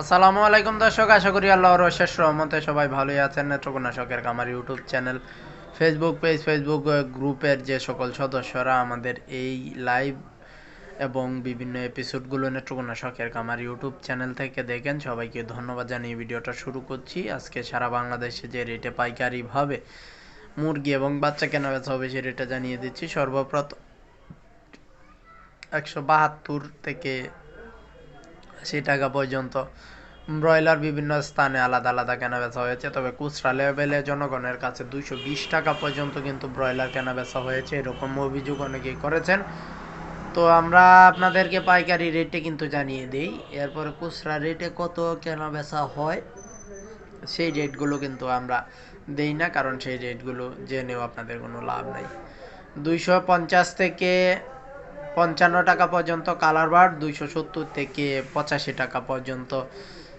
আসসালামু আলাইকুম দর্শক, আশা করি আল্লাহর অশেষ রহমতে সবাই ভালোই আছেন। নেত্রকোনা শখের কামার YouTube channel Facebook page Facebook গ্রুপের যে সকল সদস্যরা আমাদের এই লাইভ এবং বিভিন্ন এপিসোডগুলো নেত্রকোনা শখের কামার ইউটিউব চ্যানেল থেকে দেখেন, সবাইকে ধন্যবাদ জানিয়ে ভিডিওটা শুরু করছি। আজকে সারা বাংলাদেশে যে রেটে পাইকারিভাবে মুরগি এবং বাচ্চা কেনা বেচা হবে সে রেটটা জানিয়ে দিচ্ছি। সর্বপ্রথম একশো বাহাত্তর থেকে আশি টাকা পর্যন্ত। ব্রয়লার বিভিন্ন স্থানে আলাদা আলাদা কেনা বেচা হয়েছে, তবে খুচরা লেভেলে জনগণের কাছে দুইশো বিশ টাকা পর্যন্ত কিন্তু ব্রয়লার কেনা বেচা হয়েছে, এরকম অভিযোগ অনেকেই করেছেন। তো আমরা আপনাদেরকে পাইকারি রেটে কিন্তু জানিয়ে দিই, এরপরে খুচরা রেটে কত কেনা বেচা হয়, সেই রেটগুলো কিন্তু আমরা দেই না, কারণ সেই রেটগুলো জেনেও আপনাদের কোনো লাভ নাই। দুইশো পঞ্চাশ থেকে পঞ্চান্ন টাকা পর্যন্ত, কালার বার্ড দুইশো সত্তর থেকে পঁচাশি টাকা পর্যন্ত।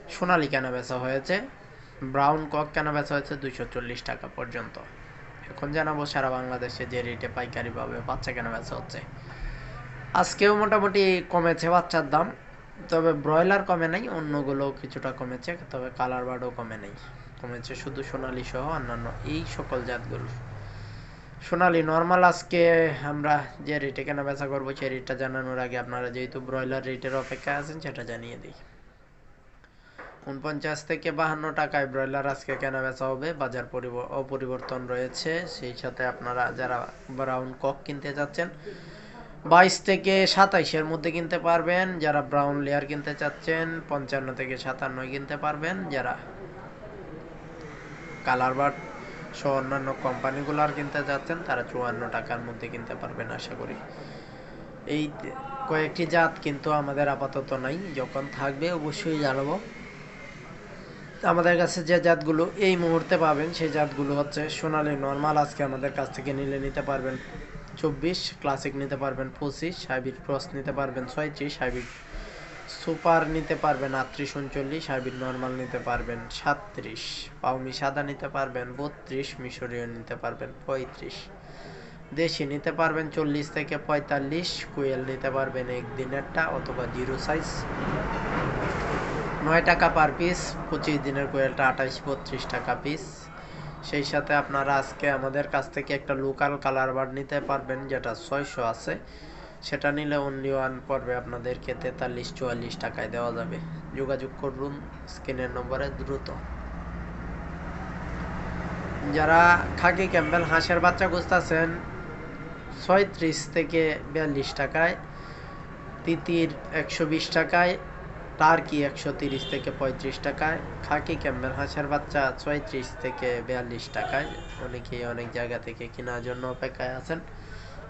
সোনালি কেনা বেচা হয়েছে? ব্রাউন কক কেনা বেচা হয়েছে? দুইশো চল্লিশ টাকা পর্যন্ত। এখন জানাব সারা বাংলাদেশে যে রেটে পাইকারিভাবে বাচ্চা কেনা বেচা হচ্ছে। আজকেও মোটামুটি কমেছে বাচ্চার দাম, তবে ব্রয়লার কমে নাই অন্যগুলো কিছুটা কমেছে, তবে কালার বার্ডও কমে নাই। কমেছে শুধু সোনালি সহ অন্যান্য এই সকল জাতগুলো সোনালি নর্মাল আজকে আমরা যে রেটে কেনা বেচা করব, সেই রেটটা জানানোর আগে আপনারা যেহেতু ব্রয়লার রেটের অপেক্ষায় আছেন, সেটা জানিয়ে দিই। উনপঞ্চাশ থেকে বাহান্ন টাকায় ব্রয়লার আজকে কেনা বেচা হবে, বাজার অপরিবর্তন রয়েছে, সেই সাথে আপনারা যারা ব্রাউন কক কিনতে যাচ্ছেন বাইশ থেকে সাতাইশের মধ্যে কিনতে পারবেন, যারা ব্রাউন লেয়ার কিনতে চাচ্ছেন, পঞ্চান্ন থেকে সাতান্ন কিনতে পারবেন, যারা কালার বার্ড সহ অন্যান্য কোম্পানিগুলো আর কিনতে যাচ্ছেন, তারা চুয়ান্ন টাকার মধ্যে কিনতে পারবেন আশা করি। এই কয়েকটি জাত কিন্তু আমাদের আপাতত নাই, যখন থাকবে অবশ্যই জানাব। আমাদের কাছে যে জাতগুলো এই মুহূর্তে পাবেন, সেই জাতগুলো হচ্ছে সোনালি নর্মাল, আজকে আমাদের কাছ থেকে নিলে নিতে পারবেন চব্বিশ, ক্লাসিক নিতে পারবেন পঁচিশ, হাইব্রিড ক্রস নিতে পারবেন ছয়ত্রিশ, হাইব্রিড সুপার নিতে পারবেন আটত্রিশ, উনচল্লিশ, হাইব্রিড নর্মাল নিতে পারবেন সাতত্রিশ পাউমি সাদা নিতে পারবেন বত্রিশ, মিশরীয় নিতে পারবেন পঁয়ত্রিশ, দেশি নিতে পারবেন চল্লিশ থেকে পঁয়তাল্লিশ, কুয়েল নিতে পারবেন একদিনেরটা অথবা জিরো সাইজ। নয় টাকা পার পিস, পঁচিশ দিনের কোয়েলটা আঠাইশ বত্রিশ টাকা পিস। সেই সাথে আপনারা আজকে আমাদের কাছ থেকে একটা লোকাল কালার বার্ড নিতে পারবেন, যেটা ছয়শো আছে। সেটা নিলে অনলি ওয়ান পর্বে আপনাদেরকে তেতাল্লিশ, চুয়াল্লিশ টাকায় দেওয়া যাবে। যোগাযোগ করুন, স্ক্রিনের নম্বরে দ্রুত। যারা খাকি ক্যাম্বেল হাঁসের বাচ্চা খুঁজতেছেন, ছয়ত্রিশ থেকে বিয়াল্লিশ টাকায়, তিতির একশো বিশ টাকায়, টার্কি একশো তিরিশ থেকে পঁয়ত্রিশ টাকায়, খাকি ক্যাম্বেল হাঁসের বাচ্চা ছয়ত্রিশ থেকে বিয়াল্লিশ টাকায়। অনেকেই অনেক জায়গা থেকে কেনার জন্য অপেক্ষায় আছেন।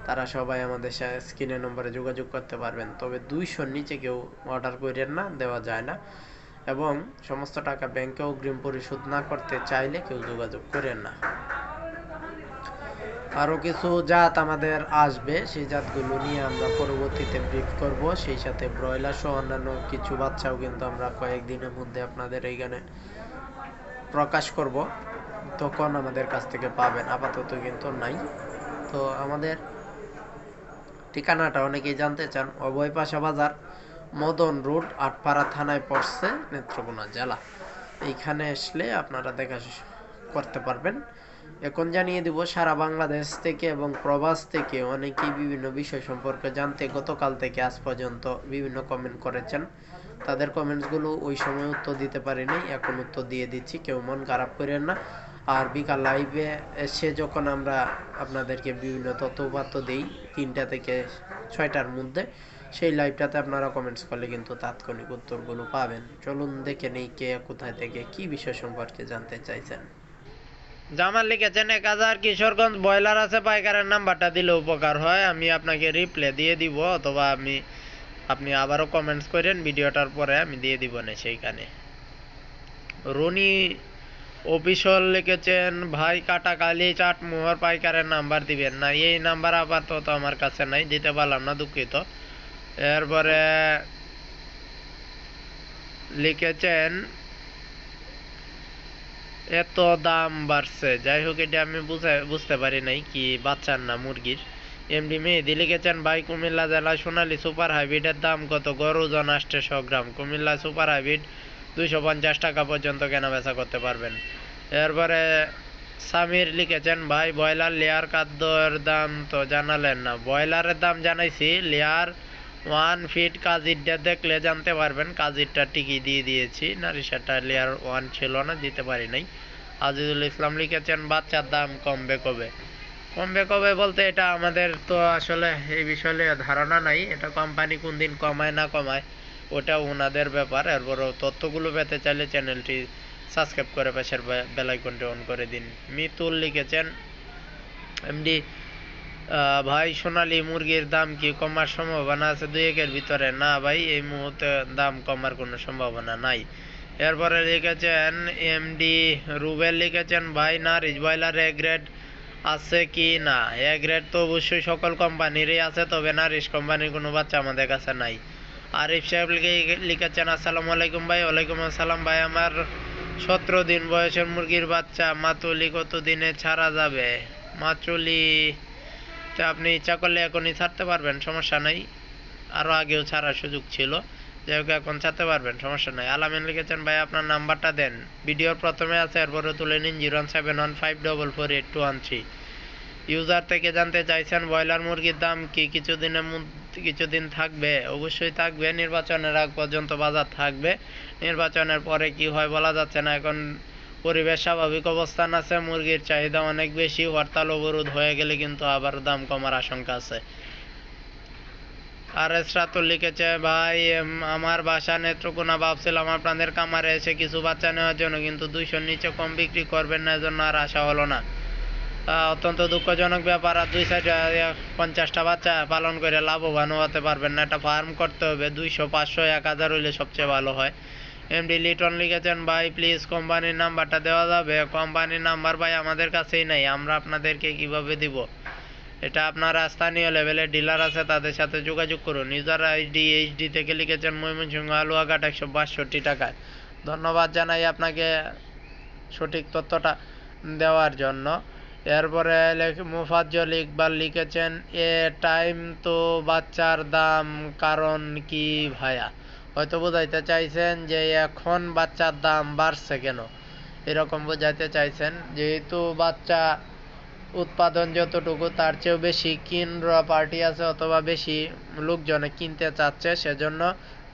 তারা সবাই আমাদের স্ক্রিনের নম্বরে যোগাযোগ করতে পারবেন। তবে দুইশোর নিচে কেউ অর্ডার করেন না, দেওয়া যায় না। এবং সমস্ত টাকা ব্যাংকে অগ্রিম পরিশোধ না করতে চাইলে কেউ যোগাযোগ করেন না। আরও কিছু জাত আমাদের আসবে, সেই জাতগুলো নিয়ে আমরা পরবর্তীতে ব্রিফ করব। সেই সাথে ব্রয়লার সহ অন্যান্য কিছু বাচ্চাও কিন্তু আমরা কয়েকদিনের মধ্যে আপনাদের এইখানে প্রকাশ করব। তখন আমাদের কাছ থেকে পাবেন। আপাতত কিন্তু নাই। তো আমাদের ঠিকানাটা অনেকেই জানতে চান। অভয় পাশা বাজার, মদন রোড, আটপাড়া থানায় পড়ছে নেত্রকোনা জেলা। এইখানে আসলে আপনারা দেখা করতে পারবেন। এখন জানিয়ে দিব, সারা বাংলাদেশ থেকে এবং প্রবাস থেকে অনেকেই বিভিন্ন বিষয় সম্পর্কে জানতে গতকাল থেকে আজ পর্যন্ত বিভিন্ন কমেন্ট করেছেন। তাদের কমেন্টসগুলো ওই সময় উত্তর দিতে পারিনি, এখন উত্তর দিয়ে দিচ্ছি। কেউ মন খারাপ করেন না। আর বিকাল লাইভে এসে যখন আমরা আপনাদেরকে বিভিন্ন তথ্যপাত্র দিই, তিনটা থেকে ছয়টার মধ্যে, সেই লাইভটাতে আপনারা কমেন্টস করলে কিন্তু তাৎক্ষণিক উত্তরগুলো পাবেন। চলুন দেখে নেই কে কোথায় থেকে কি বিষয় সম্পর্কে জানতে চাইছেন। জামাল লিখেছেন এক হাজার কিশোরগঞ্জ ব্রয়লার আছে, পাইকারের নাম্বারটা দিলে উপকার হয়। আমি আপনাকে রিপ্লে দিয়ে দিব, অথবা আমি, আপনি আবারও কমেন্টস করেন, ভিডিওটার পরে আমি দিয়ে দিব না সেইখানে। রনি অফিসল লিখেছেন, ভাই, কাটাকালি চাটমোহর পাইকারের নাম্বার দিবেন না। এই নাম্বার আপাতত আমার কাছে নাই, দিতে পারলাম না, দুঃখিত। এরপরে লিখেছেন, এত দাম বাড়ছে। যাই হোক, এটা আমি বুঝে, বুঝতে পারি নাই কি বাচ্চার না মুরগির। এমডি মেহেদি লিখেছেন, ভাই, কুমিল্লা জেলা সোনালী সুপার হাইব্রিডের দাম কত? গরু ওজন আটশো গ্রাম। কুমিল্লা সুপার হাইব্রিড দুইশো পঞ্চাশ টাকা পর্যন্ত কেনা বেচা করতে পারবেন। এরপরে সামির লিখেছেন, ভাই, ব্রয়লার, লেয়ার খাদ্যর দাম তো জানালেন না। ব্রয়লারের দাম জানাইছি, লেয়ার, ওয়ান ফিট কাজিরটা দেখলে জানতে পারবেন। কাজিরটা টিকি দিয়ে দিয়েছি। নারিশাটা লেয়ার ওয়ান ছিল না, দিতে পারি নাই। আজিজুল ইসলাম লিখেছেন, বাচ্চার দাম কমবে কবে? কমবে কবে বলতে এটা আমাদের তো আসলে এই বিষয়ে ধারণা নাই। এটা কোম্পানি কোন দিন কমায় না কমায়। ওটা ওনাদের ব্যাপার, এরপরও তথ্যগুলো পেতে চাইলে চ্যানেলটি সাবস্ক্রাইব করে পাশের বেল আইকনটি অন করে দিন। মিতুল লিখেছেন, এমডি ভাই সোনালী মুরগির দাম কি কমার সম্ভাবনা আছে দুই একের ভিতরে? না ভাই, এই মুহূর্তে দাম কমার কোনো সম্ভাবনা নাই। এরপরে লিখেছেন, এমডি রুবেল লিখেছেন, ভাই, না রিচ বয়লার এ গ্রেড আছে কি না? এ গ্রেড তো অবশ্যই সকল কোম্পানিরই আছে, তবে না রিচ কোম্পানির কোনো বাচ্চা আমাদের কাছে নাই। আরিফ সাহেব লিখে- লিখেছেন, আসসালামু আলাইকুম ভাই, ওয়ালাইকুম আসসালাম ভাই, আমার সতেরো দিন বয়সের মুরগির বাচ্চা মাতুলি কত দিনে ছাড়া যাবে? মাতুলি তো আপনি ইচ্ছা করলে এখনই ছাড়তে পারবেন, সমস্যা নাই। আরও আগেও ছাড়ার সুযোগ ছিল, যাই হোক, এখন ছাড়তে পারবেন, সমস্যা নাই। আলামিন লিখেছেন, ভাই, আপনার নাম্বারটা দেন। ভিডিওর প্রথমে আছে, এরপরে তুলে নিন, zero one seven one five double four eight two one three. User থেকে জানতে চাইছেন, ব্রয়লার মুরগির দাম কি কিছুদিনের মধ্যে কিছুদিন থাকবে? অবশ্যই থাকবে। নির্বাচনের আগ পর্যন্ত বাজার থাকবে। নির্বাচনের পরে কি হয় বলা যাচ্ছে না। এখন পরিবেশ স্বাভাবিক অবস্থান আছে। মুরগির চাহিদা অনেক বেশি। হরতাল, অবরোধ হয়ে গেলে কিন্তু আবার দাম কমার আশঙ্কা আছে। আর এস রাতুল লিখেছে, ভাই আমার বাসা নেত্রকোনা ভাবছিলাম আপনাদের কামারে এসে কিছু বাচ্চা নেওয়ার জন্য, কিন্তু দুইশোর নিচে কম বিক্রি করবেন না, এজন্য আর আশা হলো না। অত্যন্ত দুঃখজনক ব্যাপার। আর দুই সাইডে পঞ্চাশটা বাচ্চা পালন করে লাভবান হতে পারবেন না। একটা ফার্ম করতে হবে, দুইশো, পাঁচশো, এক হাজার হইলে সবচেয়ে ভালো হয়। এমডি লিটন লিখেছেন, ভাই প্লিজ কোম্পানির নাম্বারটা দেওয়া যাবে? কোম্পানির নাম্বার ভাই, আমাদের কাছেই নাই। আমরা আপনাদেরকে কীভাবে দিব? এটা আপনারা স্থানীয় লেভেলের ডিলার আছে, তাদের সাথে যোগাযোগ করুন। ইউজার আইডি এইচডি থেকে লিখেছেন, ময়মনসিংহ, আলুয়াঘাট, একশো বাষট্টি টাকায়। ধন্যবাদ জানাই আপনাকে সঠিক তথ্যটা দেওয়ার জন্য। এরপরে মুফাজ্জল ইকবাল লিখেছেন, এ টাইম তো বাচ্চার দাম, কারণ কি ভাইয়া হয়তো বোঝাইতে চাইছেন যে, এখন বাচ্চার দাম বাড়ছে কেন? এরকম বোঝাইতে চাইছেন, যেহেতু বাচ্চা উৎপাদন যতটুকু, তার চেয়েও বেশি কিনরা পার্টি আছে অথবা বেশি লোকজনে কিনতে চাচ্ছে, সেজন্য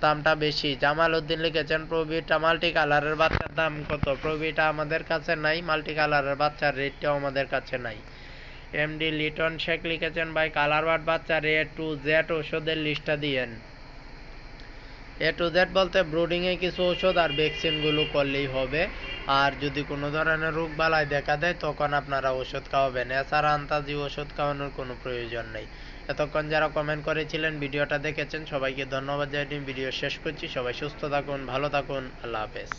দামটা বেশি। জামাল উদ্দিন লিখেছেন, প্রবিটা মাল্টি কালারের বাচ্চার দাম কত? প্রবিটা আমাদের কাছে নাই মাল্টি কালারের বাচ্চার রেটটাও আমাদের কাছে নাই। এমডি লিটন শেখ লিখেছেন, ভাই কালার বাট বাচ্চার এ টু জেড ওষুধের লিস্টটা দিয়েন। এ টু জেড বলতে ব্রুডিং এ কিছু ওষুধ আর ভ্যাকসিনগুলো করলেই হবে। আর যদি কোনো ধরনের রোগ বালাই দেখা দেয়, তখন আপনারা ওষুধ খাওয়াবেন। এছাড়া আন্তাজি ওষুধ খাওয়ানোর কোনো প্রয়োজন নেই। এতক্ষণ যারা কমেন্ট করেছিলেন, ভিডিওটা দেখেছেন, সবাইকে ধন্যবাদ জানিয়ে ভিডিও শেষ করছি। সবাই সুস্থ থাকুন, ভালো থাকুন। আল্লাহ হাফেজ।